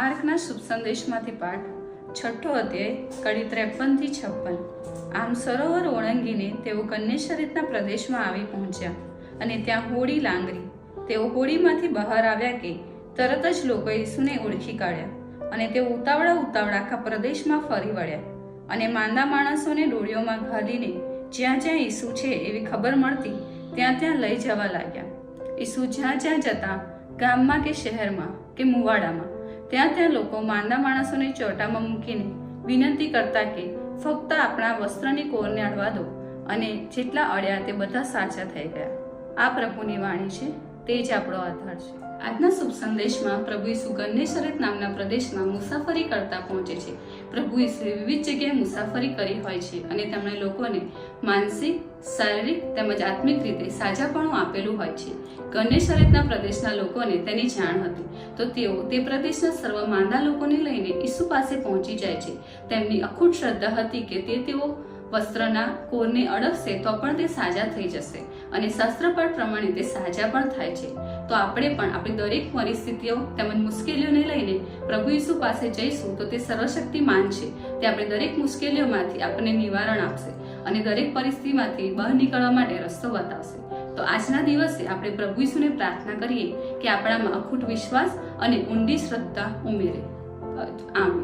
આજના શુભ સંદેશમાંથી પાઠ, છઠ્ઠો અધ્યાય, કડી ત્રેપનથી છપ્પન. આમ સરોવર ઓળંગીને તેઓ કન્યાશરીતના પ્રદેશમાં આવી પહોંચ્યા અને ત્યાં હોડી લાંગરી. તેઓ હોડીમાંથી બહાર આવ્યા કે તરત જ લોકો ઈસુને ઓળખી કાઢ્યા અને તેઓ ઉતાવળા ઉતાવળા આખા પ્રદેશમાં ફરી વળ્યા અને માંદા માણસોને ડોળીઓમાં ઘાલીને જ્યાં જ્યાં ઈસુ છે એવી ખબર મળતી ત્યાં ત્યાં લઈ જવા લાગ્યા. ઈસુ જ્યાં જ્યાં જતા ગામમાં કે શહેરમાં કે મુવાડામાં ત્યાં ત્યાં લોકો માંદા માણસોને ચોટામાં મૂકીને વિનંતી કરતા કે ફક્ત આપણા વસ્ત્રની કોરને અડવા દો. અને જેટલા અડ્યા તે બધા સાચા થઈ ગયા. આ પ્રભુની વાણી છે. તે જ આપણો આધાર છે. આજના શુભ સંદેશમાં પ્રભુ ઈસુ ગન્નેશરત નામના પ્રદેશમાં મુસાફરી કરતા પહોંચે છે. પ્રભુ ઈસુએ વિવિધ જગ્યાએ મુસાફરી કરી હોય છે અને તેમણે લોકોને માનસિક, શારીરિક તેમજ આત્મિક રીતે સાજાપણું આપેલું હોય છે. ગન્નેશરતના પ્રદેશના લોકોને તેની જાણ હતી. તો તેઓ તે પ્રદેશના સર્વ માંદા લોકોને લઈને ઈસુ પાસે પહોંચી જાય છે. તેમની અખૂટ શ્રદ્ધા હતી કે તે તેઓ વસ્ત્રના કોરને અડકશે તો પણ તે સાજા થઈ જશે અને શાસ્ત્રપાઠ પ્રમાણે તે સાજા પણ થાય છે. તો આપણે પણ આપણી દરેક પરિસ્થિતિઓ તેમજ મુશ્કેલીઓને લઈને પ્રભુ ઈસુ પાસે જઈશું તો તે સર્વશક્તિમાન છે. તે આપણે દરેક મુશ્કેલીઓમાંથી આપણને નિવારણ આપશે અને દરેક પરિસ્થિતિમાંથી બહાર નીકળવા માટે રસ્તો બતાવશે. તો આજના દિવસે આપણે પ્રભુ ઈસુને પ્રાર્થના કરીએ કે આપણામાં અખૂટ વિશ્વાસ અને ઊંડી શ્રદ્ધા ઉમેરે. આમ